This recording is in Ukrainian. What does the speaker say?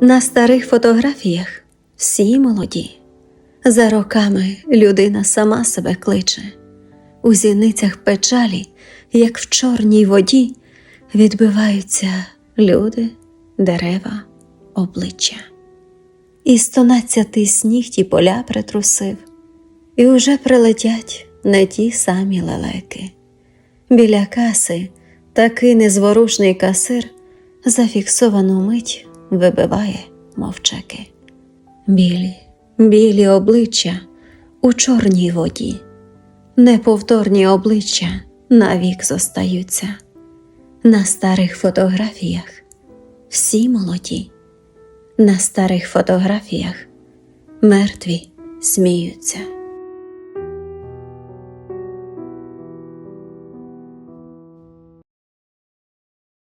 На старих фотографіях всі молоді. За роками людина сама себе кличе. У зіницях печалі, як в чорній воді, відбиваються люди, дерева, обличчя. І стонадцятий сніг ті поля притрусив, і уже прилетять не ті самі лелеки. Біля каси такий незворушний касир зафіксовану мить вибиває мовчаки. Білі, білі обличчя у чорній воді, неповторні обличчя навік зостаються. На старих фотографіях всі молоді, на старих фотографіях мертві сміються.